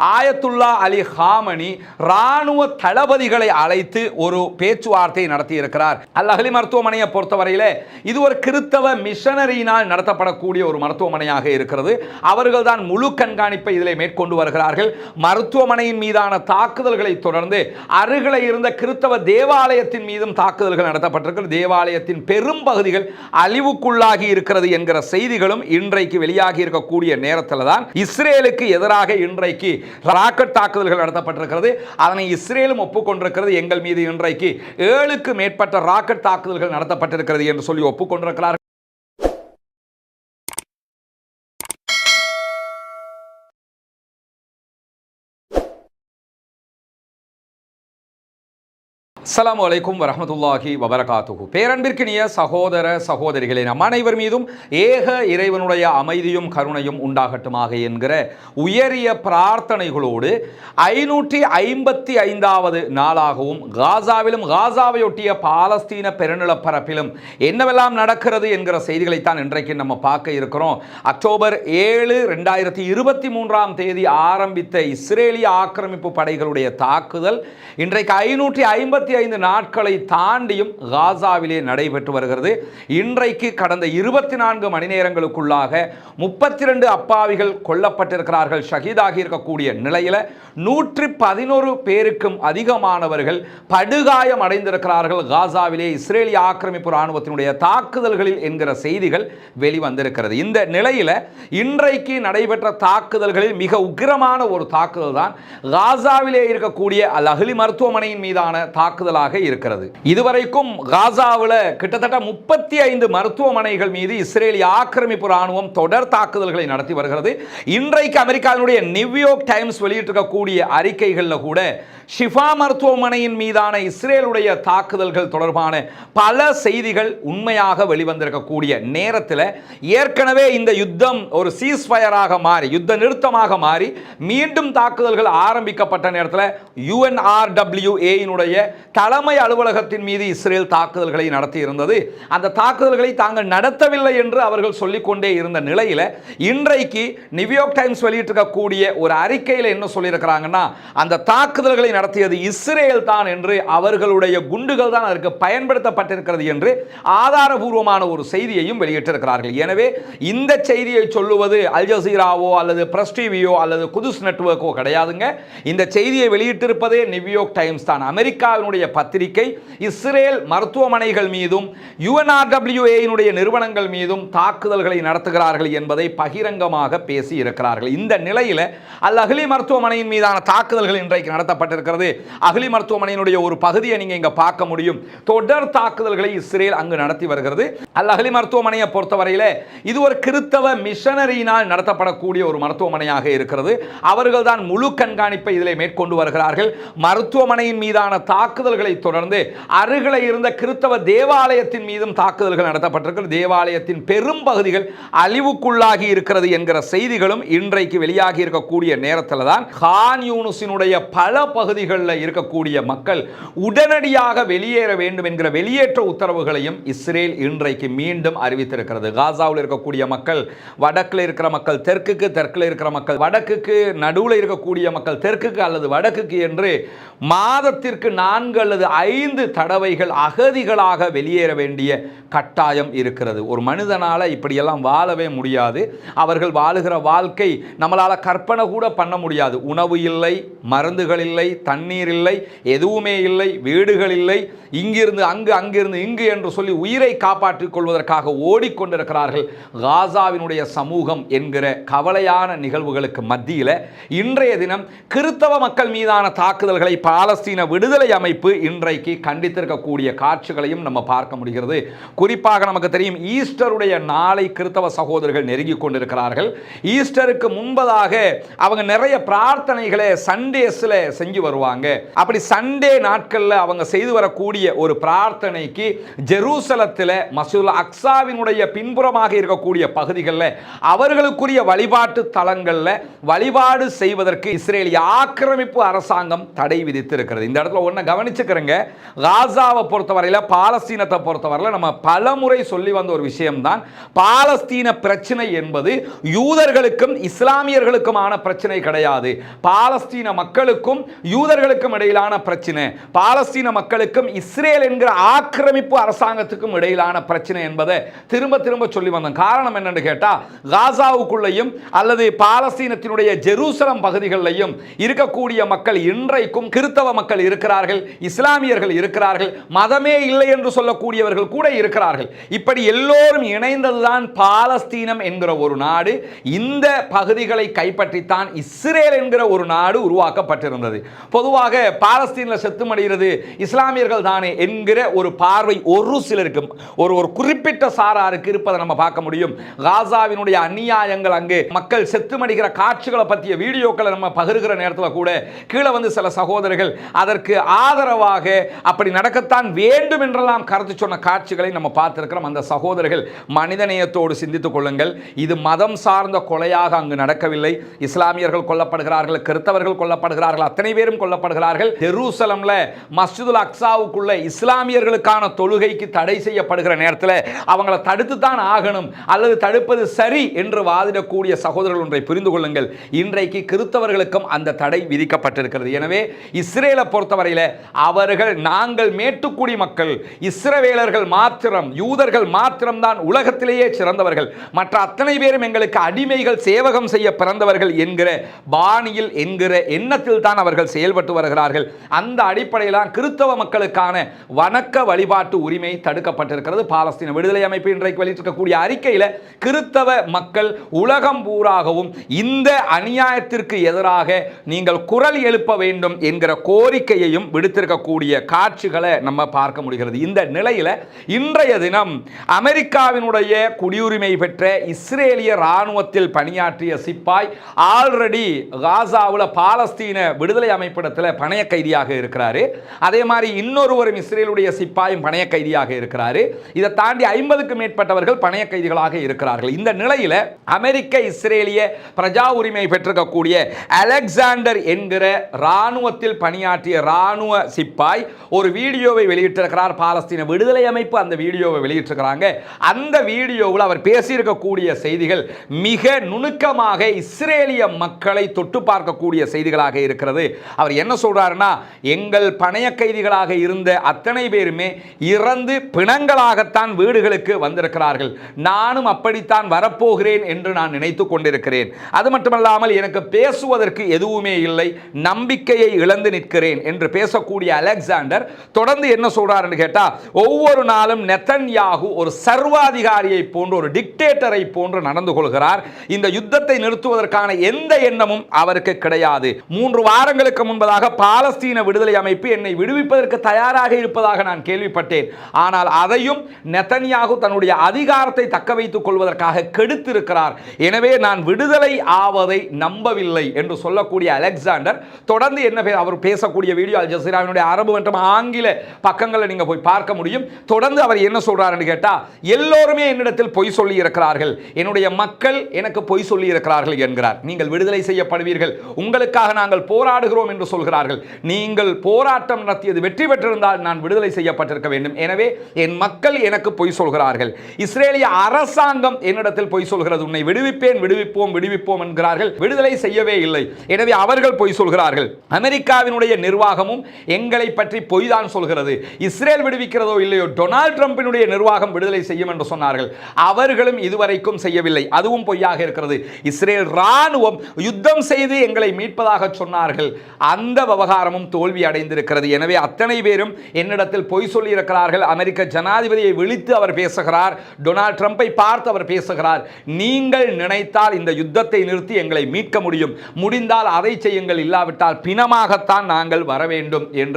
ஆயத்துல்லா அலி Harmony ராணுவ தளபதிகளை அழைத்து ஒரு பேச்சுவார்த்தை நடத்தி இருக்கிறார் அல் அஹ்லி மருத்துவமனையை பொறுத்தவரையிலே இது ஒரு கிறித்தவ மிஷனரியினால் நடத்தப்படக்கூடிய ஒரு மருத்துவமனையாக இருக்கிறது. அவர்கள் தான் முழு கண்காணிப்பை இதில் மேற்கொண்டு வருகிறார்கள். மருத்துவமனையின் மீதான தாக்குதல்களை தொடர்ந்து அருகில் இருந்த கிறித்தவ தேவாலயத்தின் மீதும் தாக்குதல்கள் நடத்தப்பட்டிருக்கிறது. தேவாலயத்தின் பெரும் பகுதிகள் அழிவுக்குள்ளாகி இருக்கிறது என்கிற செய்திகளும் இன்றைக்கு வெளியாகி இருக்கக்கூடிய நேரத்தில் தான் இஸ்ரேலுக்கு எதிராக இன்றைக்கு ராக்கெட் தாக்குதல்கள் நடத்தப்பட்டிருக்கிறது. அதனை இஸ்ரேலும் ஒப்புக்கொண்டிருக்கிறது. எங்கள் மீது இன்றைக்கு ஏழுக்கு மேற்பட்ட ராக்கெட் தாக்குதல்கள் நடத்தப்பட்டிருக்கிறது என்று சொல்லி ஒப்புக்கொண்டிருக்கிறார்கள். அஸ்லாம் வலைக்கும் வரமத்துல்லாஹி வபரகாத்துகு பேரன்பிற்கினிய சகோதர சகோதரிகளே நம் அனைவர் மீதும் ஏக இறைவனுடைய அமைதியும் கருணையும் உண்டாகட்டுமாக என்கிற உயரிய பிரார்த்தனைகளோடு ஐநூற்றி ஐம்பத்தி ஐந்தாவது நாளாகவும் காசாவிலும் காசாவையொட்டிய பாலஸ்தீன பெருநிலப்பரப்பிலும் என்னவெல்லாம் நடக்கிறது என்கிற செய்திகளைத்தான் இன்றைக்கு நம்ம பார்க்க இருக்கிறோம். அக்டோபர் ஏழு ரெண்டாயிரத்தி இருபத்தி மூன்றாம் தேதி ஆரம்பித்த இஸ்ரேலிய ஆக்கிரமிப்பு படைகளுடைய தாக்குதல் இன்றைக்கு ஐநூற்றி ஐம்பத்தி ஐந்து நாட்களை தாண்டியும் காசாவிலே நடைபெற்று வருகிறது. இன்றைக்கு கடந்த இருபத்தி நான்கு மணி நேரங்களுக்குள்ளாக முப்பத்தி ரெண்டு அப்பாவிகள் கொல்லப்பட்டிருக்கிறார்கள். ஷஹீதாகி இருக்கக்கூடிய நிலையில் நூற்றி பதினோரு பேருக்கும் அதிகமானவர்கள் படுகாயம் அடைந்திருக்கிறார்கள். காசாவிலே இஸ்ரேலிய ஆக்கிரமிப்பு இராணுவத்தினுடைய தாக்குதல்களில் என்கிற செய்திகள் வெளிவந்திருக்கிறது. இந்த நிலையில் இன்றைக்கு நடைபெற்ற தாக்குதல்களில் மிக உக்கிரமான ஒரு தாக்குதல் தான் காசாவிலே இருக்கக்கூடிய அல் அகலி மருத்துவமனையின் மீதான தாக்குதல் தாக்குதலாக இருக்கிறது. இதுவரைக்கும் காசாவில் கிட்டத்தட்ட முப்பத்தி ஐந்து மருத்துவமனைகள் மீது இஸ்ரேலிய ஆக்கிரமிப்பு ராணுவம் தொடர் தாக்குதல்களை நடத்தி வருகிறது. இன்றைக்கு அமெரிக்காவினுடைய நியூயார்க் டைம்ஸ் வெளியிட்டிருக்கக்கூடிய அறிக்கைகளில் கூட ஷிஃபா மருத்துவமனையின் மீதான இஸ்ரேலுடைய தாக்குதல்கள் தொடர்பான பல செய்திகள் உண்மையாக வெளிவந்திருக்கக்கூடிய நேரத்தில் ஏற்கனவே இந்த யுத்தம் ஒரு சீஸ்ஃபயராக மாறி யுத்த நிறுத்தமாக மாறி மீண்டும் தாக்குதல்கள் ஆரம்பிக்கப்பட்ட நேரத்தில் யுஎன்ஆர்டபிள்யூஏயினுடைய தலைமை அலுவலகத்தின் மீது இஸ்ரேல் தாக்குதல்களை நடத்தி இருந்தது அந்த தாக்குதல்களை தாங்கள் நடத்தவில்லை என்று அவர்கள் சொல்லிக்கொண்டே இருந்த நிலையில் இன்றைக்கு நியூயார்க் டைம்ஸ் வெளியிட்டிருக்கக்கூடிய ஒரு அறிக்கையில் என்ன சொல்லியிருக்கிறாங்கன்னா அந்த தாக்குதல்களை நடத்தியது இஸ்ரேல் தான் என்று அவர்களுடைய குண்டுகள் தான் அதற்கு பயன்படுத்தப்பட்டிருக்கிறது என்று ஆதாரபூர்வமான ஒரு செய்தியையும் வெளியிட்டிருக்கிறார்கள். எனவே இந்த செய்தியை சொல்லுவது அல் ஜசீராவோ அல்லது பிரஸ் டிவியோ அல்லது குதுஸ் நெட்வொர்க்கோ கிடையாதுங்க. இந்த செய்தியை வெளியிட்டிருப்பதே நியூயார்க் டைம்ஸ் தான். அமெரிக்காவினுடைய பத்திரிகை இஸ்ரேல் மருத்துவமனைகள் மீதும் யுஎன்ஆர்டபிள்யூஏனுடைய நிறுவனங்கள் மீதும் தாக்குதல்களை நடத்துகிறார்கள் என்பதை பகிரங்கமாக பேசி இருக்கிறார்கள் இந்த நிலையில் அல் அஹ்லி மருத்துவமனையின் மீதான தாக்குதல்கள் இன்றைக்கு நடத்தப்பட்டிருக்கிறது. அகிலி மருத்துவமனையினுடைய ஒரு பகுதியை நீங்கள் இங்கே பார்க்க முடியும். தொடர் தாக்குதல்களை இஸ்ரேல் அங்கு நடத்தி வருகிறது. அல் அகலி மருத்துவமனையை பொறுத்தவரையில இது ஒரு கிறித்தவ மிஷனரியினால் நடத்தப்படக்கூடிய ஒரு மருத்துவமனையாக இருக்கிறது. அவர்கள் தான் முழு கண்காணிப்பை இதில் மேற்கொண்டு வருகிறார்கள். மருத்துவமனையின் மீதான தாக்குதல்களை தொடர்ந்து அருகில் இருந்த கிறித்தவ தேவாலயத்தின் மீதும் தாக்குதல்கள் நடத்தப்பட்டிருக்கிறது. தேவாலயத்தின் பெரும் பகுதிகள் அழிவுக்குள்ளாகி இருக்கிறது என்கிற செய்திகளும் இன்றைக்கு வெளியாகி இருக்கக்கூடிய நேரத்தில் தான் ஹான் யூனுசினுடைய பல பகுதிகளில் இருக்கக்கூடிய மக்கள் உடனடியாக வெளியேற வேண்டும் என்கிற வெளியேற்ற உத்தரவுகளையும் இஸ்ரேல் இன்றைக்கு மீண்டும் அறிவித்திருக்கிறது. காசாவில் இருக்கக்கூடிய மக்கள் வடக்கில் இருக்கிற மக்கள் தெற்குக்கு தெற்கில் இருக்கிற மக்கள் வடக்குக்கு நடுவில் இருக்கக்கூடிய மக்கள் தெற்குக்கு அல்லது வடக்குக்கு என்று மாதத்திற்கு நான்கு அல்லது ஐந்து தடவைகள் அகதிகளாக வெளியேற வேண்டிய கட்டாயம் இருக்கிறது. ஒரு மனிதனால் இப்படியெல்லாம் வாழவே முடியாது. அவர்கள் வாழுகிற வாழ்க்கை நம்மளால் கற்பனை கூட பண்ண முடியாது. உணவு இல்லை மருந்துகள் இல்லை தண்ணீர் இல்லை எதுவுமே இல்லை வீடுகள் இல்லை. இங்கிருந்து அங்கு அங்கிருந்து இங்கு என்று சொல்லி உயிரை காப்பாற்றிக் கொள்வதற்காக ஓடிக்கொண்டிருக்கிறார்கள் காசாவினுடைய சமூகம் என்கிற கவலையான நிகழ்வுகளுக்கு மத்தியில் இன்றைய தினம் கிறித்தவ மக்கள் மீதான தாக்குதல்களை பாலஸ்தீன விடுதலை அமைப்பு இன்றைக்கு கண்டித்திருக்கக்கூடிய காட்சிகளையும் நம்ம பார்க்க முடிகிறது. குறிப்பாக நமக்கு தெரியும் ஈஸ்டருடைய நாளை கிறித்தவ சகோதரர்கள் நெருங்கி கொண்டிருக்கிறார்கள். ஈஸ்டருக்கு முன்பதாக அவங்க நிறைய பிரார்த்தனைகளை சண்டேஸில் செஞ்சு வருவாங்க. அப்படி சண்டே நாட்களில் அவங்க செய்து வரக்கூடிய ஒரு பிரார்த்தனைக்கு ஜெருசலத்தில் மசூல் அக்ஸாவினுடைய பின்புறமாக இருக்கக்கூடிய பகுதிகளில் அவர்களுக்குரிய வழிபாட்டு தலங்களில் வழிபாடு செய்வதற்கு இஸ்ரேலிய ஆக்கிரமிப்பு அரசாங்கம் தடை விதித்திருக்கிறது. இந்த இடத்துல ஒன்றை கவனிச்சு மன்னிச்சுக்கிறேங்க காசாவை பொறுத்தவரையில் பாலஸ்தீனத்தை பொறுத்தவரையில் நம்ம பலமுறை சொல்லி வந்த ஒரு விஷயம்தான். பாலஸ்தீன பிரச்சனை என்பது யூதர்களுக்கும் இஸ்லாமியர்களுக்குமான பிரச்சனை கிடையாது. பாலஸ்தீன மக்களுக்கும் யூதர்களுக்கும் இடையிலான பிரச்சனை. பாலஸ்தீன மக்களுக்கும் இஸ்ரேல் என்கிற ஆக்கிரமிப்பு அரசாங்கத்துக்கும் இடையிலான பிரச்சனை என்பதை திரும்ப திரும்ப சொல்லி வந்தோம். காரணம் என்னன்னு கேட்டால் காசாவுக்குள்ளேயும் அல்லது பாலஸ்தீனத்தினுடைய ஜெருசலம் பகுதிகளிலையும் இருக்கக்கூடிய மக்கள் இன்றைக்கும் கிறித்தவ மக்கள் இருக்கிறார்கள். இஸ்லாமியர்கள் இருக்கிறார்கள் மதமே இல்லை என்று சொல்லக்கூடியவர்கள் கூட இருக்கிறார்கள். இப்படி எல்லோரும் இணைந்ததுதான் பாலஸ்தீனம் என்கிற ஒரு நாடு. இந்த பகுதிகளை கைப்பற்றித்தான் இஸ்ரேல் என்கிற ஒரு நாடு உருவாக்கப்பட்டிருந்தது. பொதுவாக பாலஸ்தீனில் செத்துமடைகிறது இஸ்லாமியர்கள் தானே என்கிற ஒரு பார்வை ஒரு சிலருக்கு ஒரு ஒரு குறிப்பிட்ட சாராருக்கு இருப்பதை நம்ம பார்க்க முடியும். காசாவினுடைய அநியாயங்கள் அங்கு மக்கள் செத்துமடிகிற காட்சிகளை பற்றிய வீடியோக்களை நம்ம பகிர்கிற நேரத்தில் கூட கீழே வந்து சில சகோதரர்கள் அதற்கு ஆதரவாக அப்படி நடக்கத்தான் வேண்டும் என்றெல்லாம் கருத்து சொன்ன காட்சிகளை நம்ம பார்த்துருக்கிறோம். அந்த சகோதரர்கள் மனிதநேயத்தோடு சிந்தித்துக் கொள்ளுங்கள். இது மதம் சார்ந்த கொலையாக அங்கு நடக்கவில்லை. இஸ்லாமியர்கள் கொல்லப்படுகிறார்கள் கிறிஸ்தவர்கள் கொல்லப்படுகிறார்கள் அத்தனை பேரும் கொல்லப்படுகிறார்கள். ஜெருசலம்ல மஸ்ஜிதுல் அக்சாவுக்குள்ள இஸ்லாமியர்களுக்கான தொழுகைக்கு தடை செய்யப்படுகிற நேரத்தில் அவங்களை தடுத்து தான் ஆகணும். அல்லது தடுப்பது சரி என்று வாதிடக்கூடிய சகோதரர்கள் ஒன்றை புரிந்து கொள்ளுங்கள். இன்றைக்கு கிறிஸ்தவர்களுக்கும் அந்த தடை விதிக்கப்பட்டிருக்கிறது. எனவே இஸ்ரேலை பொறுத்தவரையில் அவர்கள் நாங்கள் மேட்டுக்குடி மக்கள். இஸ்ரவேலர்கள் மாத்திரம் யூதர்கள் மாத்திரம்தான் உலகத்திலேயே சிறந்தவர்கள். மற்ற அத்தனை பேரும் எங்களுக்கு அடிமைகள் சேவகம் செய்ய பிறந்தவர்கள் என்கிற பாணியில் என்கிற எண்ணத்தில் தான் அவர்கள் செயல்பட்டு வருகிறார்கள். அந்த அடிப்படையில் கிறிஸ்தவ மக்களுக்கான வணக்க வழிபாட்டு உரிமை தடுக்கப்பட்டிருக்கிறது. பாலஸ்தீன விடுதலை அமைப்பு இன்றைக்கு வெளியிட்டிருக்கக்கூடிய அறிக்கையில் கிறிஸ்தவ மக்கள் உலகம் பூராகவும் இந்த அநியாயத்திற்கு எதிராக நீங்கள் குரல் எழுப்ப வேண்டும் என்கிற கோரிக்கையையும் இருக்கக்கூடிய காட்சிகளை நம்ம பார்க்க முடிகிறது. இந்த நிலையில் இன்றைய தினம் அமெரிக்காவினுடைய குடியுரிமை பெற்ற இஸ்ரேலிய இராணுவத்தில் பணியாற்றிய சிப்பாய் ஆல்ரெடி காசாவில் பாலஸ்தீன விடுதலை அமைப்பிடத்தில் பணைய கைதியாக இருக்கிறாரு. அதே மாதிரி இன்னொருவரும் இஸ்ரேலுடைய சிப்பாயும் பணைய கைதியாக இருக்கிறாரு. இதை தாண்டி ஐம்பதுக்கு மேற்பட்டவர்கள் பணைய கைதிகளாக இருக்கிறார்கள். இந்த நிலையில் அமெரிக்க இஸ்ரேலிய பிரஜா உரிமை பெற்றிருக்கக்கூடிய அலெக்சாண்டர் என்கிற இராணுவத்தில் பணியாற்றிய இராணுவ சிப்பாய் ஒரு வீடியோவை வெளியிட்டிருக்கிறார். பாலஸ்தீன விடுதலை அமைப்பு அந்த வீடியோவை வெளியிட்டிருக்கிறாங்க. அந்த வீடியோவில் அவர் பேசியிருக்கக்கூடிய செய்திகள் மிக நுணுக்கமாக இஸ்ரேலிய மக்களை தொட்டு பார்க்கக்கூடிய செய்திகளாக இருக்கிறது. அவர் என்ன சொல்றாருன்னா எங்கள் பணைய கைதிகளாக இருந்த அத்தனை பேருமே இறந்து பிணங்களாகத்தான் வீடுகளுக்கு வந்திருக்கிறார்கள். நானும் அப்படித்தான் வரப்போகிறேன் என்று நான் நினைத்து கொண்டிருக்கிறேன். அது மட்டுமல்லாமல் எனக்கு பேசுவதற்கு எதுவுமே இல்லை. நம்பிக்கையை இழந்து நிற்கிறேன் என்று பேசக்கூடிய அலெக்சாண்டர் தொடர்ந்து என்ன சொல்கிறாருன்னு கேட்டால் ஒவ்வொரு நாளும் நெத்தன் யாகு ஒரு சர்வாதிகாரியை போன்று ஒரு டிக்டேட்டரை போன்று நடந்து கொள்கிறார். இந்த யுத்தத்தை நிறுத்துவதற்கான எந்த எண்ணமும் அவருக்கு கிடையாது. மூன்று வாரங்களுக்கு முன்பதாக பாலஸ்தீன விடுதலை அமைப்பு என்னை விடுவிப்பதற்கு தயாராக இருப்பதாக நான் கேள்விப்பட்டேன். ஆனால் அதையும் நெத்தன்யாகு தன்னுடைய அதிகாரத்தை தக்க வைத்துக் கொள்வதற்காக கெடுத்திருக்கிறார். எனவே நான் விடுதலை ஆவதை நம்பவில்லை என்று சொல்லக்கூடிய அலெக்சாண்டர் தொடர்ந்து என்ன அவர் பேசக்கூடிய வீடியோ அல் ஜசீராவினுடைய அரபு மற்றும் ஆங்கில பக்கங்களை நீங்கள் போய் பார்க்க முடியும். தொடர்ந்து அவர் என்ன சொல்கிறாருன்னு கேட்டால் எல்லோருமே என்னிடத்தில் பொய் சொல்லி இருக்கிறார்கள். என்னுடைய மக்கள் எனக்கு பொய் சொல்லி இருக்கிறார்கள் என்கிறார். நீங்கள் விடுதலை செய்யப்படுவீர்கள். உங்களுக்காக நாங்கள் போராடுகிறோம் என்று சொல்கிறார்கள். நீங்கள் போராட்டம் நடத்தியது வெற்றி பெற்றிருந்தால் நான் விடுதலை செய்யப்பட்டிருக்க வேண்டும். எனவே என் மக்கள் எனக்கு பொய் சொல்கிறார்கள். இஸ்ரேலிய அரசாங்கம் என்னிடத்தில் பொய் சொல்கிறது. உன்னை விடுவிப்பேன் விடுவிப்போம் விடுவிப்போம் என்கிறார்கள். விடுதலை செய்யவே இல்லை. எனவே அவர்கள் பொய் சொல்கிறார்கள். அமெரிக்காவினுடைய நிர்வாகமும் எங்களை பற்றி பொய் தான் சொல்கிறது. இஸ்ரேல் விடுவிக்கிறதோ இல்லையோ டொனால்ட் ட்ரம்பினுடைய நிர்வாகம் விடுதலை செய்யும் என்று சொன்னார்கள். அவர்களும் இதுவரைக்கும் செய்யவில்லை. அதுவும் பொய்யாக இருக்கிறது. இஸ்ரேல் ராணுவம் யுத்தம் செய்து எங்களை மீட்பதாக சொன்னார்கள். அந்த விவகாரமும் தோல்வி அடைந்திருக்கிறது. எனவே அத்தனை பேரும் என்னிடத்தில் பொய் சொல்லியிருக்கிறார்கள். அமெரிக்க ஜனாதிபதியை விழித்து அவர் பேசுகிறார். டொனால்ட் ட்ரம்பை பார்த்து அவர் பேசுகிறார். நீங்கள் நினைத்தால் இந்த யுத்தத்தை நிறுத்தி எங்களை மீட்க முடியும். முடிந்தால் அதை செய்யுங்கள். இல்லாவிட்டால் பிணமாகத்தான் நாங்கள் வர வேண்டும் என்று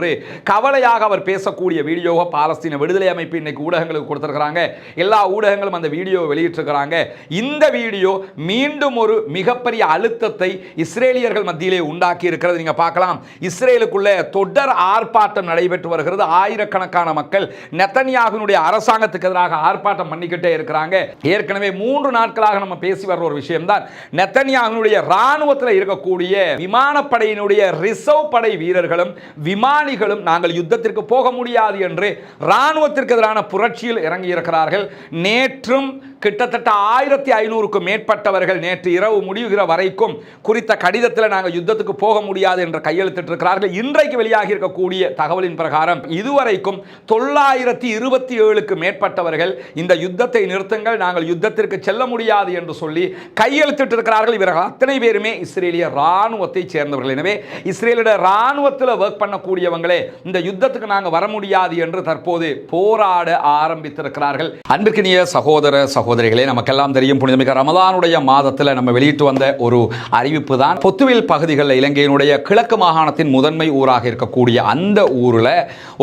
கவலையாக அவர் பேசக்கூடிய வீடியோவை பாலஸ்தீன விடுதலை அமைப்பு இன்னைக்கு ஊடகங்களுக்கு கொடுத்துருக்கிறாங்க. எல்லா ஊடகங்களும் அந்த வீடியோவை வெளியிட்டிருக்கிறாங்க. இந்த வீடியோ மீண்டும் ஒரு மிகப்பெரிய அழுத்தத்தை இஸ்ரேலியர்கள் மத்தியிலே உண்டாக்கி இருக்கிறது. நீங்கள் பார்க்கலாம். இஸ்ரேலுக்குள்ள தொடர் ஆர்ப்பாட்டம் நடைபெற்று வருகிறது. ஆயிரக்கணக்கான மக்கள் நெத்தனியாகனுடைய அரசாங்கத்துக்கு எதிராக ஆர்ப்பாட்டம் பண்ணிக்கிட்டே இருக்கிறாங்க. ஏற்கனவே மூன்று நாட்களாக நம்ம பேசி வர்ற ஒரு விஷயம் தான் இராணுவத்தில் ராணுவத்தில் இருக்கக்கூடிய விமானப்படையினுடைய ரிசர்வ் படை வீரர்களும் விமான ஈரானிகளும் நாங்கள் யுத்தத்திற்கு போக முடியாது என்று இராணுவத்திற்கு எதிரான புரட்சியில் இறங்கியிருக்கிறார்கள். நேற்றும் கிட்டத்தட்ட ஆயிரத்தி ஐநூறுக்கும் மேற்பட்டவர்கள் நேற்று இரவு முடிவுகிற வரைக்கும் குறித்த கடிதத்தில் நாங்கள் யுத்தத்துக்கு போக முடியாது என்று கையெழுத்திட்டிருக்கிறார்கள் இன்றைக்கு வெளியாகி இருக்கக்கூடிய தகவலின் பிரகாரம் இதுவரைக்கும் தொள்ளாயிரத்தி இருபத்தி ஏழுக்கு மேற்பட்டவர்கள் இந்த யுத்தத்தை நிறுத்துங்கள் நாங்கள் யுத்தத்திற்கு செல்ல முடியாது என்று சொல்லி கையெழுத்திட்டிருக்கிறார்கள் இவர்கள் அத்தனை பேருமே இஸ்ரேலிய இராணுவத்தை சேர்ந்தவர்கள். எனவே இஸ்ரேலிட இராணுவத்தில் ஒர்க் பண்ணக்கூடியவங்களே இந்த யுத்தத்துக்கு நாங்கள் வர முடியாது என்று தற்போது போராட ஆரம்பித்திருக்கிறார்கள். அன்பிற்கினிய சகோதர சகோதரிகளே நமக்கெல்லாம் தெரியும் புனிதமிக்க ரமதானுடைய மாதத்தில் நம்ம வெளியிட்டு வந்த ஒரு அறிவிப்பு தான். பொத்துவில் பகுதிகளில் இலங்கையினுடைய கிழக்கு மாகாணத்தின் முதன்மை ஊராக இருக்கக்கூடிய அந்த ஊரில்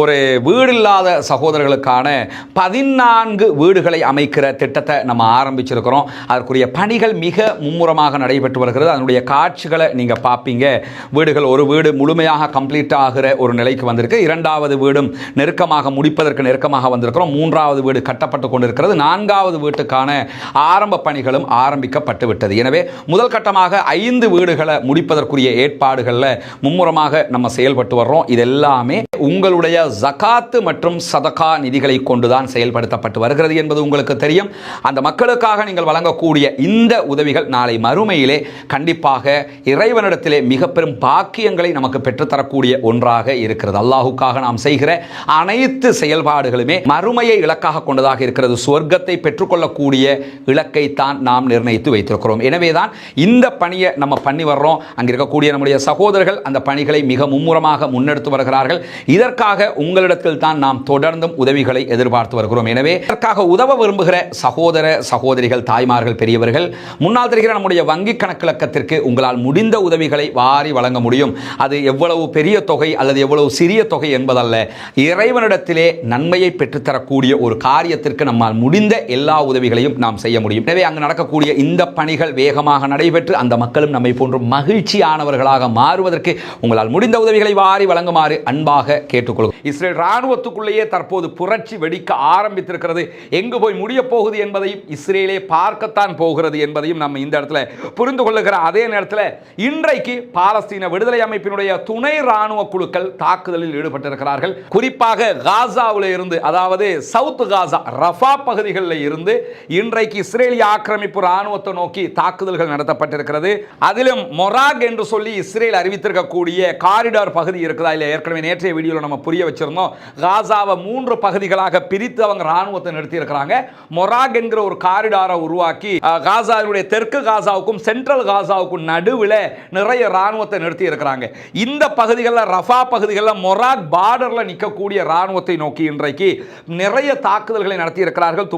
ஒரு வீடு இல்லாத சகோதரர்களுக்கான பதினான்கு வீடுகளை அமைக்கிற திட்டத்தை நம்ம ஆரம்பிச்சிருக்கிறோம். அதற்குரிய பணிகள் மிக மும்முரமாக நடைபெற்று வருகிறது. அதனுடைய காட்சிகளை நீங்கள் பார்ப்பீங்க வீடுகள் ஒரு வீடு முழுமையாக கம்ப்ளீட் ஆகிற ஒரு நிலைக்கு வந்திருக்கு. இரண்டாவது வீடும் நெருக்கமாக முடிப்பதற்கு நெருக்கமாக வந்திருக்கிறோம். மூன்றாவது வீடு கட்டப்பட்டு கொண்டிருக்கிறது. நான்காவது வீட்டுக்கு வீட்டுக்கான ஆரம்ப பணிகளும் ஆரம்பிக்கப்பட்டு விட்டது எனவே முதல் கட்டமாக ஐந்து வீடுகளை முடிப்பதற்குரிய ஏற்பாடுகளில் மும்முரமாக நம்ம செயல்பட்டு வர்றோம். இதெல்லாமே உங்களுடைய ஜகாத்து மற்றும் சதகா நிதிகளை கொண்டுதான் செயல்படுத்தப்பட்டு வருகிறது என்பது உங்களுக்கு தெரியும். அந்த மக்களுக்காக நீங்கள் வழங்கக்கூடிய இந்த உதவிகள் நாளை மறுமையிலே கண்டிப்பாக இறைவனிடத்திலே மிக பெரும் பாக்கியங்களை நமக்கு பெற்றுத்தரக்கூடிய ஒன்றாக இருக்கிறது. அல்லாஹுக்காக நாம் செய்கிற அனைத்து செயல்பாடுகளுமே மறுமையை இலக்காக கொண்டதாக இருக்கிறது. சொர்க்கத்தை பெற்றுக்கொள்ளக்கூடிய இலக்கை தான் நாம் நிர்ணயித்து வைத்திருக்கிறோம். எனவே தான் இந்த பணியை நம்ம பண்ணி வர்றோம். அங்கே இருக்கக்கூடிய நம்முடைய சகோதரர்கள் அந்த பணிகளை மிக மும்முரமாக முன்னெடுத்து வருகிறார்கள். இதற்காக உங்களிடத்தில் தான் நாம் தொடர்ந்தும் உதவிகளை எதிர்பார்த்து வருகிறோம். எனவே இதற்காக உதவ விரும்புகிற சகோதர சகோதரிகள் தாய்மார்கள் பெரியவர்கள் முன்னால் தெரிகிற நம்முடைய வங்கி கணக்கிழக்கத்திற்கு உங்களால் முடிந்த உதவிகளை வாரி வழங்க முடியும். அது எவ்வளவு பெரிய தொகை அல்லது எவ்வளவு சிறிய தொகை என்பதல்ல. இறைவனிடத்திலே நன்மையை பெற்றுத்தரக்கூடிய ஒரு காரியத்திற்கு நம்மால் முடிந்த எல்லா உதவிகளையும் நாம் செய்ய முடியும். எனவே அங்கு நடக்கக்கூடிய இந்த பணிகள் வேகமாக நடைபெற்று அந்த மக்களும் நம்மை போன்று மகிழ்ச்சியானவர்களாக மாறுவதற்கு உங்களால் முடிந்த உதவிகளை வாரி வழங்குமாறு அன்பாக கேட்டுக்கொள்கிறோம். இஸ்ரேல் ராணுவத்துக்குள்ளேயே தற்போது புரட்சி வெடிக்க ஆரம்பித்திருக்கிறது. எங்கு போய் முடிய போகுது என்பதையும் இஸ்ரேலே பார்க்கத்தான் போகிறது என்பதையும் நம்ம இந்த இடத்துல புரிந்து கொள்ளுகிற அதே நேரத்தில் இன்றைக்கு பாலஸ்தீன விடுதலை அமைப்பினுடைய துணை ராணுவ குழுக்கள் தாக்குதலில் ஈடுபட்டிருக்கிறார்கள். குறிப்பாக காசாவில் இருந்து அதாவது சவுத் காசா ரஃபா பகுதிகளில் இருந்து இன்றைக்கு இஸ்ரேலிய ஆக்கிரமிப்பு ராணுவத்தை நோக்கி தாக்குதல்கள் நடத்தப்பட்டிருக்கிறது. அதிலும் மொராக் என்று சொல்லி இஸ்ரேல் அறிவித்திருக்கக்கூடிய காரிடார் பகுதி இருக்குதா இல்லை ஏற்கனவே நேற்றைய வீடியோவில் நம்ம புரிய வச்சிருந்தோம். காசாவை மூன்று பகுதிகளாக பிரித்து அவங்க ராணுவத்தை நிறுத்தியிருக்கிறாங்க. மொராக் என்கிற ஒரு காரிடாரை உருவாக்கி காசாவுடைய காசாவினுடைய தெற்கு காசாவுக்கும் சென்ட்ரல் காசாவுக்கும் நடுவில் நிறைய ராணுவத்தை நிறுத்தி இருக்கிறாங்க இந்த பகுதிகளில் ரஃபா பகுதிகளில் மொராக் பார்டரில் நிற்கக்கூடிய ராணுவத்தை நோக்கி இன்றைக்கு நிறைய தாக்குதல்களை நடத்தி இருக்கிறார்கள்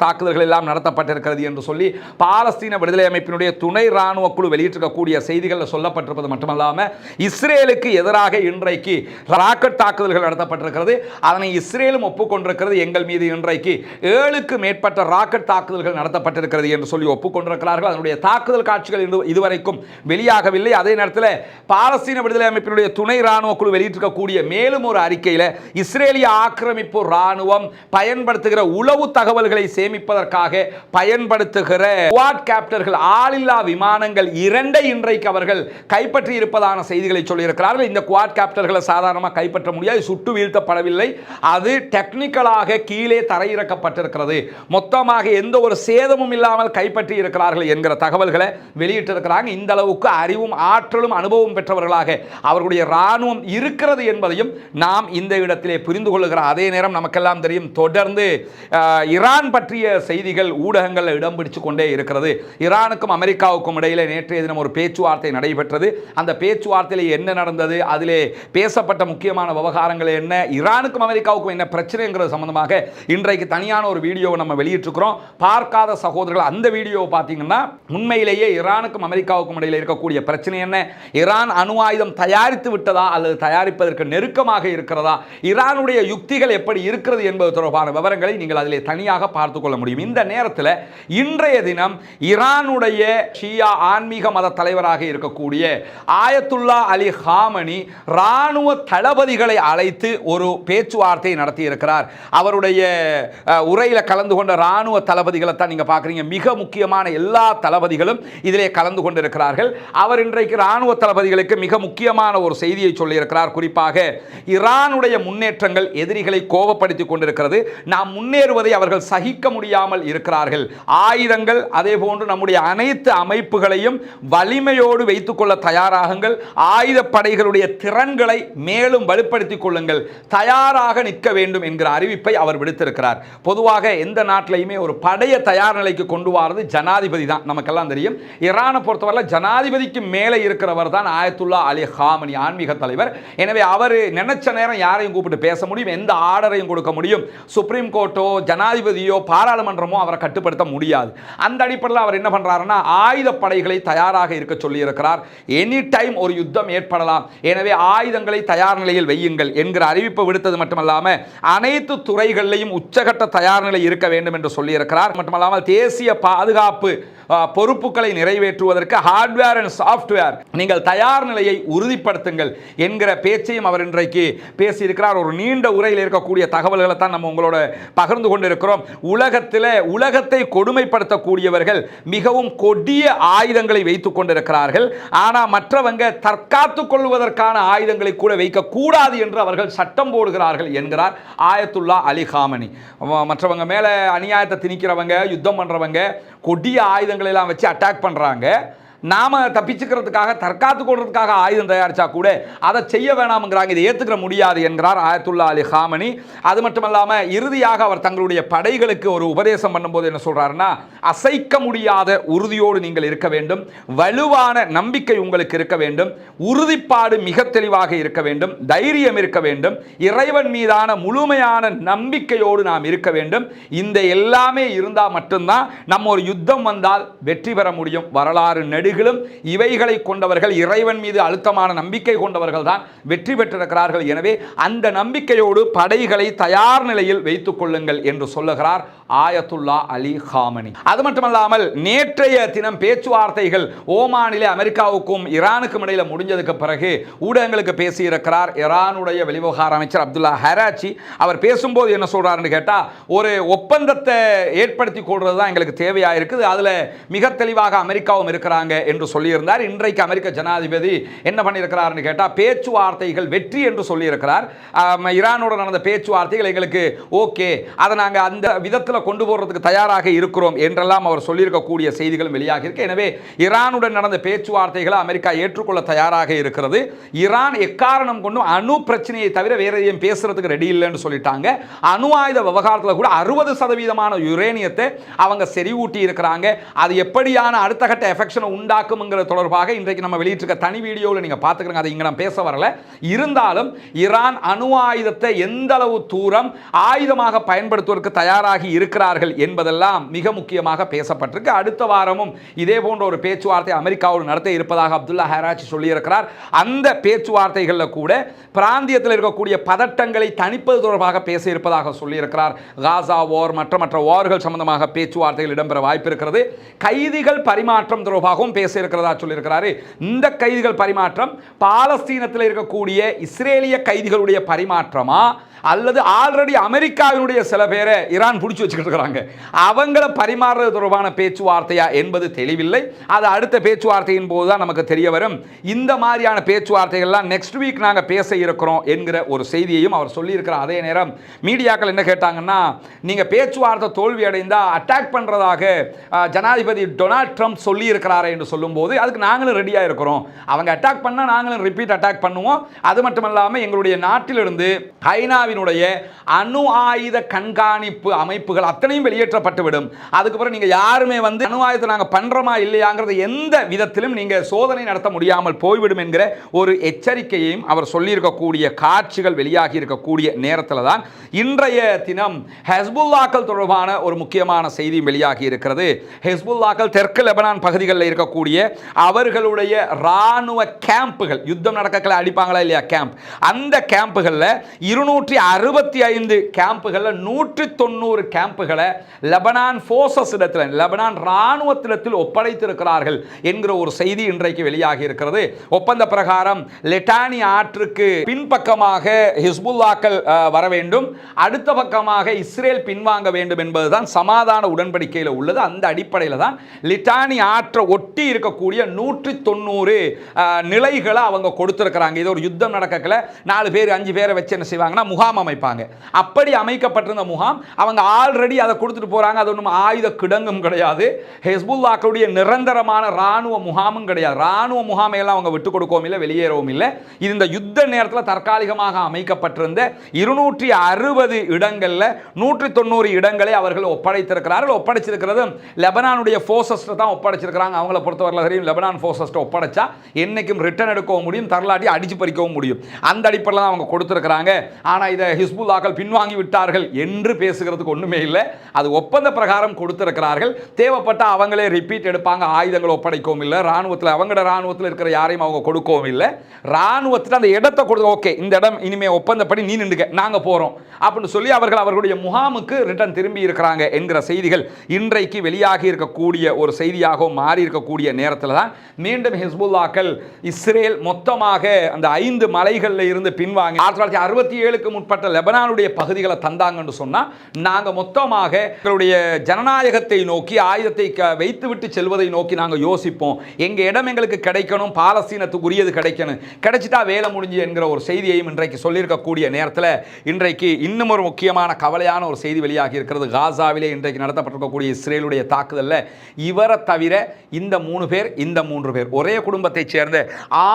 தாக்குதல் தாக்குதல்கள் எல்லாம் நடத்தப்பட்டிருக்கிறது என்று சொல்லி பாலஸ்தீன விடுதலை அமைப்பினுடைய துணை ராணுவ குழு வெளியிட்டிருக்கக்கூடிய செய்திகளில் சொல்லப்பட்டிருப்பது மட்டுமல்லாமல் இஸ்ரேலுக்கு எதிராக இன்றைக்கு ராக்கெட் தாக்குதல்கள் நடத்தப்பட்டிருக்கிறது. அதனை இஸ்ரேலும் ஒப்புக்கொண்டிருக்கிறது. எங்கள் மீது இன்றைக்கு ஏழுக்கு மேற்பட்ட ராக்கெட் தாக்குதல்கள் நடத்தப்பட்டிருக்கிறது என்று சொல்லி ஒப்புக்கொண்டிருக்கிறார்கள். அதனுடைய தாக்குதல் காட்சிகள் இதுவரைக்கும் வெளியாகவில்லை. அதே நேரத்தில் பாலஸ்தீன விடுதலை அமைப்பினுடைய துணை ராணுவ குழு வெளியிட்டிருக்கக்கூடிய மேலும் ஒரு அறிக்கையில் இஸ்ரேலிய ஆக்கிரமிப்பு ராணுவம் பயன்படுத்துகிற உளவு தகவல்களை சேமிப்பதற்காக பயன்படுத்துகிற குவாட் கேப்டர்கள் ஆளில்லா விமானங்கள் இரண்டை இன்றைக்கு அவர்கள் கைப்பற்றி இருப்பதான செய்திகளை சொல்லியிருக்கிறார்கள். இந்த குவாட் கேப்டர்களை சாதாரணமாக கைப்பற்ற முடியாது சுட்டு வீழ்த்தப்படவில்லை. அது டெக்னிக்கலாக கீழே தரையிறக்கப்பட்டிருக்கிறது. மொத்தமாக எந்த ஒரு சேதமும் இல்லாமல் கைப்பற்றி இருக்கிறார்கள் என்கிற தகவல்களை வெளியிட்டிருக்கிறாங்க. இந்த அளவுக்கு அறிவும் ஆற்றலும் அனுபவம் பெற்றவர்களாக அவர்களுடைய இராணுவம் இருக்கிறது என்பதையும் நாம் இந்த இடத்திலே புரிந்து கொள்ளுகிற அதே நேரம் நமக்கெல்லாம் தெரியும். தொடர்ந்து ஈரான் பற்றிய செய்திகள் ஊடகங்களில் இடம் பிடிச்சு கொண்டே இருக்கிறது. ஈரானுக்கும் அமெரிக்காவுக்கும் இடையிலே நேற்றைய தினம் ஒரு பேச்சுவார்த்தை நடைபெற்றது. அந்த பேச்சுவார்த்தையில் என்ன நடந்தது? அதிலே பேசப்பட்ட முக்கியமான விவகாரங்கள் என்ன? ஈரானுக்கும் அமெரிக்காவுக்கும் என்ன பிரச்சனைங்கிறது சம்பந்தமாக இன்றைக்கு தனியான ஒரு வீடியோவை நம்ம வெளியிட்டிருக்கிறோம். பார்க்காத சகோதரர்கள் அந்த வீடியோவை பார்த்தீங்கன்னா உண்மையிலேயே ஈரானுக்கும் அமெரிக்காவுக்கும் இடையில் இருக்கக்கூடிய பிரச்சனை என்ன? ஈரான் அணு ஆயுதம் தயாரித்து விட்டதா? அல்லது தயாரிப்பதற்கு நெருக்கமாக இருக்கிறதா? ஈரானுடைய யுக்திகள் எப்படி இருக்கிறது என்பது தொடர்பான விவரங்களை நீங்கள் அதிலே தனியாக பார்த்துக்கொள்ள முடியும். முடியும். இந்த நேரத்தில் இன்றைய தினம் ஈரானுடைய ஷியா ஆன்மீக மத தலைவராக இருக்கக்கூடிய ஆயத்துல்லா அலி ஹாமனி இராணுவ தளபதிகளை அழைத்து ஒரு பேச்சுவார்த்தை நடத்தி இருக்கிறார் அவருடைய உரையில் கலந்து கொண்ட இராணுவ தளபதிகளை தான் நீங்கள் பார்க்குறீங்க மிக முக்கியமான எல்லா தளபதிகளும் இதிலே கலந்து கொண்டிருக்கிறார்கள். அவர் இன்றைக்கு இராணுவ தளபதிகளுக்கு மிக முக்கியமான ஒரு செய்தியை சொல்லியிருக்கிறார். குறிப்பாக ஈரானுடைய முன்னேற்றங்கள் எதிரிகளை கோபப்படுத்தி கொண்டிருக்கிறது. நாம் முன்னேறுவதை அவர்கள் சகிக்க முடியாமல் இருக்கிறார்கள். ஆயுதங்கள் அதே போன்று நம்முடைய அனைத்து அமைப்புகளையும் வலிமையோடு வைத்துக்கொள்ள தயாராகுங்கள். ஆயுதப்படைகளுடைய திறன்களை மேலும் வலுப்படுத்திக் கொள்ளுங்கள். தயாராக நிற்க வேண்டும் என்கிற அறிவிப்பை அவர் விடுத்திருக்கிறார். பொதுவாக எந்த நாட்டிலையுமே ஒரு படையை தயார் நிலைக்கு கொண்டு வரது ஜனாதிபதி தான். நமக்கெல்லாம் தெரியும். இரானை பொறுத்தவரை ஜனாதிபதிக்கு மேலே இருக்கிறவர் தான் ஆயத்துல்லா அலி ஹாமனி ஆன்மீக தலைவர். எனவே அவர் நினைச்ச நேரம் யாரையும் கூப்பிட்டு பேச முடியும்? எந்த ஆர்டரையும் கொடுக்க முடியும்? சுப்ரீம் கோர்ட்டோ ஜனாதிபதியோ பாராளுமன்ற பாராளுமன்றமோ அவரை கட்டுப்படுத்த முடியாது. அந்த அடிப்படையில் அவர் என்ன பண்றாருன்னா ஆயுதப்படைகளை தயாராக இருக்க சொல்லியிருக்கிறார். எனி டைம் ஒரு யுத்தம் ஏற்படலாம் எனவே ஆயுதங்களை தயார் நிலையில் வையுங்கள் என்கிற அறிவிப்பு விடுத்தது மட்டுமல்லாமல் அனைத்து துறைகளிலையும் உச்சகட்ட தயார் நிலை இருக்க வேண்டும் என்று சொல்லியிருக்கிறார். மட்டுமல்லாமல் தேசிய பாதுகாப்பு பொறுப்புகளை நிறைவேற்றுவதற்கு ஹார்ட்வேர் அண்ட் சாஃப்ட்வேர் நீங்கள் தயார் நிலையை உறுதிப்படுத்துங்கள் என்கிற பேச்சையும் அவர் இன்றைக்கு பேசியிருக்கிறார். ஒரு நீண்ட உரையில் இருக்கக்கூடிய தகவல்களை தான் நம்ம உங்களோட பகிர்ந்து கொண்டிருக்கிறோம். உலகத்தில் உலகத்தை கொடுமைப்படுத்தக்கூடியவர்கள் மிகவும் கொடிய ஆயுதங்களை வைத்துக் கொண்டிருக்கிறார்கள். ஆனால் மற்றவங்க தற்காத்துக் கொள்வதற்கான ஆயுதங்களை கூட வைக்கக்கூடாது என்று அவர்கள் சட்டம் போடுகிறார்கள் என்கிறார் ஆயத்துல்லா அலிகாமணி மற்றவங்க மேலே அநியாயத்தை திணிக்கிறவங்க யுத்தம் பண்ணுறவங்க கொடிய ஆயுதங்கள் எல்லாம் வச்சு அட்டாக் பண்ணுறாங்க நாம தப்பிச்சுக்கிறதுக்காக தற்காத்து கொள்றதுக்காக ஆயுதம் தயாரிச்சா கூட அதை செய்ய வேணாம்ங்கிறாங்க. இதை ஏற்றுக்கிற முடியாது என்கிறார் ஆயத்துல்லா அலி ஹாமனி. அது மட்டுமல்லாம இறுதியாக அவர் தங்களுடைய படைகளுக்கு ஒரு உபதேசம் பண்ணும்போது என்ன சொல்றாருன்னா அசைக்க முடியாத உறுதியோடு நீங்கள் இருக்க வேண்டும். வலுவான நம்பிக்கை உங்களுக்கு இருக்க வேண்டும். உறுதிப்பாடு மிக தெளிவாக இருக்க வேண்டும். தைரியம் இருக்க வேண்டும். இறைவன் மீதான முழுமையான நம்பிக்கையோடு நாம் இருக்க வேண்டும். இந்த எல்லாமே இருந்தால் மட்டும்தான் நம்ம ஒரு யுத்தம் வந்தால் வெற்றி பெற முடியும். வரலாறு நெடுகிலும் இவைகளை கொண்டவர்கள் இறைவன் மீது அழுத்தமான நம்பிக்கை கொண்டவர்கள் தான் வெற்றி பெற்றிருக்கிறார்கள். எனவே அந்த நம்பிக்கையோடு படைகளை தயார் நிலையில் வைத்துக் கொள்ளுங்கள் என்று சொல்லுகிறார் ஆயத்துல்லா அலி ஹாமனி. அது மட்டுமல்லாமல் நேற்றைய தினம் பேச்சுவார்த்தைகள் ஓமானிலே அமெரிக்காவுக்கும் ஈரானுக்கும் இடையில முடிஞ்சதுக்கு பிறகு ஊடகங்களுக்கு பேசியிருக்கிறார் ஈரானுடைய வெளிவிவகார அமைச்சர் அப்துல்லா ஹராச்சி. அவர் பேசும்போது என்ன சொல்றாருன்னு கேட்டால் ஒரு ஒப்பந்தத்தை ஏற்படுத்தி கொள்வது தான் எங்களுக்கு தேவையாக இருக்குது. அதுல மிக தெளிவாக அமெரிக்காவும் இருக்கிறாங்க. என்று சொல்லியிருந்தார். இன்றைக்கு அமெரிக்க ஜனாதிபதி என்ன பண்ணியிருக்கிறார்னு கேட்டால் பேச்சுவார்த்தைகள் வெற்றி என்று சொல்லியிருக்கிறார். ஈரானோட நடந்த பேச்சுவார்த்தைகள் எங்களுக்கு ஓகே. அதை நாங்கள் அந்த விதத்தில் கொண்டு போகிறதுக்கு தயாராக இருக்கிறோம் என்றெல்லாம் அவர் சொல்லியிருக்கக்கூடிய செய்திகளும் வெளியாக இருக்கு. எனவே ஈரானுடன் நடந்த பேச்சுவார்த்தைகளை அமெரிக்கா ஏற்றுக்கொள்ள தயாராக இருக்கிறது. ஈரான் எக்காரணம் கொண்டும் அணு பிரச்சனையை தவிர வேற எதையும் பேசுறதுக்கு ரெடி இல்லைன்னு சொல்லிட்டாங்க. அணு ஆயுத விவகாரத்தில் கூட அறுபது சதவீதமான யுரேனியத்தை அவங்க செறிவூட்டி இருக்கிறாங்க. அது எப்படியான அடுத்த கட்ட எஃபெக்ஷனை உண்டாக்கும்ங்கிற தொடர்பாக இன்றைக்கு நம்ம வெளியிட்டிருக்க தனி வீடியோவில் நீங்கள் பார்த்துக்கிறங்க அதை இங்கே நான் பேச வரல. இருந்தாலும் ஈரான் அணு ஆயுதத்தை எந்த அளவு தூரம் ஆயுதமாக பயன்படுத்துவதற்கு தயாராகி இருக்கிறார்கள் என்பதெல்லாம் மிக முக்கியமாக பேசப்பட்டிருக்கு. அடுத்த வாரமும் இதே போன்ற ஒரு பேச்சுவார்த்தை அமெரிக்காவோடு நடத்த இருப்பதாக அப்துல்லா ஹராஜ் சொல்லியிருக்கிறார். அந்த பேச்சுவார்த்தைகளில் கூட பிராந்தியத்தில் இருக்கக்கூடிய பதட்டங்களை தணிப்பது தொடர்பாக பேச இருப்பதாக சொல்லியிருக்கிறார். காசா ஓர் மற்ற மற்ற ஓர்கள் சம்பந்தமாக பேச்சுவார்த்தைகள் இடம்பெற வாய்ப்பு இருக்கிறது கைதிகள் பரிமாற்றம் தொடர்பாகவும் பேச இருக்கிறதா சொல்லியிருக்கிறாரு. இந்த கைதிகள் பரிமாற்றம் பாலஸ்தீனத்தில் இருக்கக்கூடிய இஸ்ரேலிய கைதிகளுடைய பரிமாற்றமா? அல்லது ஆல்ரெடி அமெரிக்காவினுடைய சில பேரை ஈரான் பிடிச்சி வச்சுக்கிட்டு இருக்கிறாங்க. அவங்கள பரிமாறுறது தொடர்பான பேச்சுவார்த்தையா என்பது தெளிவில்லை. அது அடுத்த பேச்சுவார்த்தையின் போது தான் நமக்கு தெரிய வரும். இந்த மாதிரியான பேச்சுவார்த்தைகள்லாம் நெக்ஸ்ட் வீக் நாங்கள் பேச இருக்கிறோம் என்கிற ஒரு செய்தியையும் அவர் சொல்லியிருக்கிறார். அதே நேரம் மீடியாக்கள் என்ன கேட்டாங்கன்னா நீங்கள் பேச்சுவார்த்தை தோல்வி அடைந்தால் அட்டாக் பண்ணுறதாக ஜனாதிபதி டொனால்ட் ட்ரம்ப் சொல்லியிருக்கிறாரே என்று சொல்லும்போது அதுக்கு நாங்களும் ரெடியாக இருக்கிறோம். அவங்க அட்டாக் பண்ணால் நாங்களும் ரிப்பீட் அட்டாக் பண்ணுவோம். அது மட்டும் இல்லாமல் எங்களுடைய நாட்டிலிருந்து ஐநாவினுடைய அணு ஆயுத கண்காணிப்பு அமைப்புகள் அத்தனையும் வெளியேற்றப்பட்டுவிடும். அதுக்கப்புறம் நீங்கள் யாருமே வந்து அணு ஆயுதத்தை நாங்கள் பண்ணுறோமா இல்லையாங்கிறது எந்த விதத்திலும் நீங்கள் சோதனை நடத்த முடியாமல் போய்விடும் என்கிற ஒரு எச்சரிக்கையையும் அவர் சொல்லியிருக்கக்கூடிய காட்சிகள் வெளியாகி இருக்கக்கூடிய நேரத்தில் தான் இன்றைய தினம் ஹெஸ்புல்லாக்கள் தொடர்பான ஒரு முக்கியமான செய்தியும் வெளியாகி இருக்கிறது ஹெஸ்புல்லாக்கள் தெற்கு லெபனான் பகுதிகளில் இருக்கக்கூடிய அவர்களுடைய இராணுவ கேம்புகள் யுத்தம் நடக்கல அடிப்பாங்களா இல்லையா? கேம்ப் அந்த கேம்புகளில் இருநூற்றி அறுபத்தி ஐந்து கேம்புகளில் நூற்றி தொண்ணூறு கேம்ப்புகளை கேம்புகளை லெபனான் ஃபோர்ஸஸ் இடத்தில் லெபனான் இராணுவத்திடத்தில் ஒப்படைத்திருக்கிறார்கள் என்கிற ஒரு செய்தி இன்றைக்கு வெளியாகி இருக்கிறது. ஒப்பந்த பிரகாரம் லெட்டானி ஆற்றுக்கு பின்பக்கமாக ஹிஸ்புல்லாக்கள் வர வேண்டும். அடுத்த பக்கமாக இஸ்ரேல் பின்வாங்க வேண்டும் என்பதுதான் சமாதான உடன்படிக்கையில் உள்ளது. அந்த அடிப்படையில் தான் லிட்டானி ஆற்றை ஒட்டி இருக்கக்கூடிய நூற்றி தொண்ணூறு நிலைகளை அவங்க கொடுத்துருக்குறாங்க. இது ஒரு யுத்தம் நடக்கல நாலு பேர் அஞ்சு பேரை வச்சு என்ன செய்வாங்கன்னா முகாம் அமைப்பாங்க. அப்படி அமைக்கப்பட்டிருந்த முகாம் அவங்க ஆல்ரெடி அதை கொடுத்துட்டு போறாங்க. அது ஒன்றும் ஆயுத கிடங்கும் கிடையாது. ஹெஸ்புல்லாக்களுடைய நிரந்தரமான ராணுவ முகாமும் கிடையாது. ராணுவ முகாமையெல்லாம் அவங்க விட்டு கொடுக்கவும் இல்லை வெளியேறவும் இல்லை. இது இந்த யுத்த நேரத்தில் தற்காலிகமாக அமைக்கப்பட்டிருந்த இருநூற்றி அறுபது இடங்களில் நூற்றி தொண்ணூறு இடங்களை அவர்கள் ஒப்படைத்திருக்கிறார்கள். ஒப்படைச்சிருக்கிறது லெபனானுடைய ஃபோர்ஸஸ் தான் ஒப்படைச்சிருக்கிறாங்க. அவங்கள பொறுத்தவரையில் தெரியும். லெபனான் ஃபோர்ஸஸ்ட்டை ஒப்படைச்சா என்றைக்கும் ரிட்டர்ன் எடுக்கவும் முடியும் தரலாட்டி அடிச்சு பறிக்கவும் முடியும். அந்த அடிப்படையில் தான் அவங்க கொடுத்துருக்குறாங்க. ஆனால் இதை ஹிஸ்புல்லாக்கள் பின்வாங்கி விட்டார்கள் என்று பேசுகிறதுக்கு ஒன்றுமே இல்லை. அது ஒப்பந்த பிரகாரம் கொடுத்துருக்கிறார்கள். தேவைப்பட்ட அவங்களே ரிப்பீட் எடுப்பாங்க. ஆயுதங்கள் ஒப்படைக்கவும் இல்லை. ராணுவத்தில் அவங்களோட ராணுவத்தில் இருக்கிற யாரையும் அவங்க கொடுக்கவும் இல்லை. ராணுவத்தில் அந்த இடத்தை கொடுக்க ஓகே இந்த இடம் இனிமேல் ஒப்பந்தப்படி நீ நின்றுக்க நாங்கள் போகிறோம் அப்படின்னு சொல்லி அவர்கள் அவர்களுடைய முகாமுக்கு ரிட்டர்ன் திரும்பி இருக்கிறாங்க என்கிற செய்திகள் இன்றைக்கு வெளியாகி இருக்கக்கூடிய ஒரு செய்தியாகவும் மாறி இருக்கக்கூடிய நேரத்தில் தான் மீண்டும் ஹிஸ்புல்லாக்கள் இஸ்ரேல் மொத்தமாக அந்த ஐந்து மலைகளில் இருந்து பின்வாங்கி ஆயிரத்தி தொள்ளாயிரத்தி அறுபத்தி ஏழுக்கு முற்பட்ட லெபனானுடைய பகுதிகளை தந்தாங்கன்னு சொன்னால் நாங்கள் மொத்தமாக எங்களுடைய ஜனநாயகத்தை நோக்கி ஆயுதத்தை க- வைத்துவிட்டு செல்வதை நோக்கி நாங்கள் யோசிப்போம். எங்கள் இடம் எங்களுக்கு கிடைக்கணும் பாலஸ்தீனத்துக்கு உரியது கிடைக்கணும். கிடைச்சிட்டா வேலை முடிஞ்சு என்கிற ஒரு செய்தியையும் இன்றைக்கு சொல்லியிருக்கக்கூடிய நேரத்தில் இன்றைக்கு இன்னும் ஒரு முக்கியமான கவலையான ஒரு செய்தி வெளியாகி இருக்கிறது. காசாவிலே இன்றைக்கு நடத்தப்பட்டிருக்கக்கூடிய இஸ்ரேலுடைய தாக்குதலில். இவரை தவிர இந்த மூணு பேர் இந்த மூன்று பேர். ஒரே குடும்பத்தைச் சேர்ந்த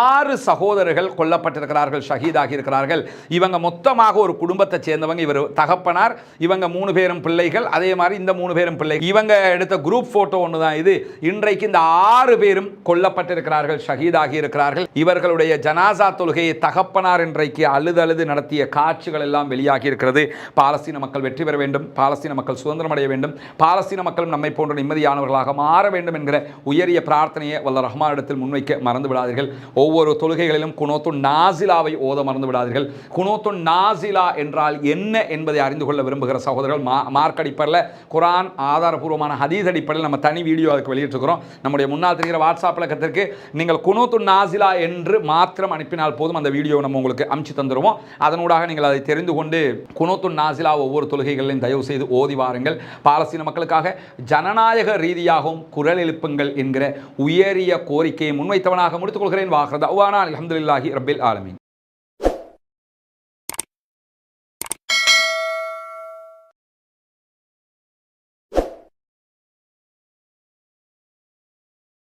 ஆறு சகோதரர்கள் கொல்லப்பட்டிருக்கிறார்கள் ஷஹீதாகி இருக்கிறார்கள் இவங்க மொத்தமாக ஒரு குடும்பத்தை சேர்ந்தவங்க இவர் தகப்பனார். இவங்க மூணு பேரும் பிள்ளைகள். அதே மாதிரி இந்த மூணு பேரும் பிள்ளைகள் இவங்க எடுத்த குரூப் போட்டோ ஒன்று தான் இது. இன்றைக்கு இந்த ஆறு பேரும் கொல்லப்பட்டிருக்கிறார்கள் ஷஹீதாகி இருக்கிறார்கள் இவர்களுடைய ஜனாசா தொழுகையை தகப்பனார் இன்றைக்கு அழுது அழுது நடத்திய காட்சிகள் எல்லாம் வெளியாகி இருக்கிறது பாலஸ்தீன மக்கள் வெற்றி பெற வேண்டும். பாலஸ்தீன மக்கள் சுதந்திரம் அடைய வேண்டும். பாலஸ்தீன மக்களும் நம்மை போன்ற நிம்மதியானவர்களாக மாற வேண்டும் என்கிற உயரிய பிரார்த்தனையை வல்ல ரஹ்மானிடத்தில் முன்வைக்க மறந்து விடாதீர்கள். ஒவ்வொரு தொழுகைகளிலும் குனோத்து நாசிலாவை ஓத மறந்து விடாதீர்கள். குணோத்துன் நாசிலா என்றால் என்ன என்பதை அறிந்து கொள்ள விரும்புகிற சகோதரர்கள் மா மார்க் அடிப்படையில் குரான் ஆதாரபூர்வமான ஹதீஸ் அடிப்படையில் நம்ம தனி வீடியோ அதுக்கு வெளியிட்டிருக்கிறோம். நம்முடைய முன்னாள் தெரிகிற வாட்ஸ்அப் பழக்கத்திற்கு நீங்கள் குனோத்து நாசிலா என்று மாத்திரம் அனுப்பினால் போதும் அந்த வீடியோ நம்ம உங்களுக்கு அமுச்சு தந்துடுவோம் அதனூடாக நீங்கள் அதை தெரிந்து கொண்டு குணோத்துன் நாசிலா ஒவ்வொரு தொழுகைகளையும் தயவு செய்து ஓதி வாருங்கள். பாலஸ்தீன மக்களுக்காக ஜனநாயக ரீதியாகவும் குரல் எழுப்புங்கள் என்கிற உயரிய கோரிக்கையை முன்வைத்தவனாக முடித்துக் கொள்கிறேன் வாகிறது அவ்வானா அலமதுல்லாஹி ரபில் ஆலமின்.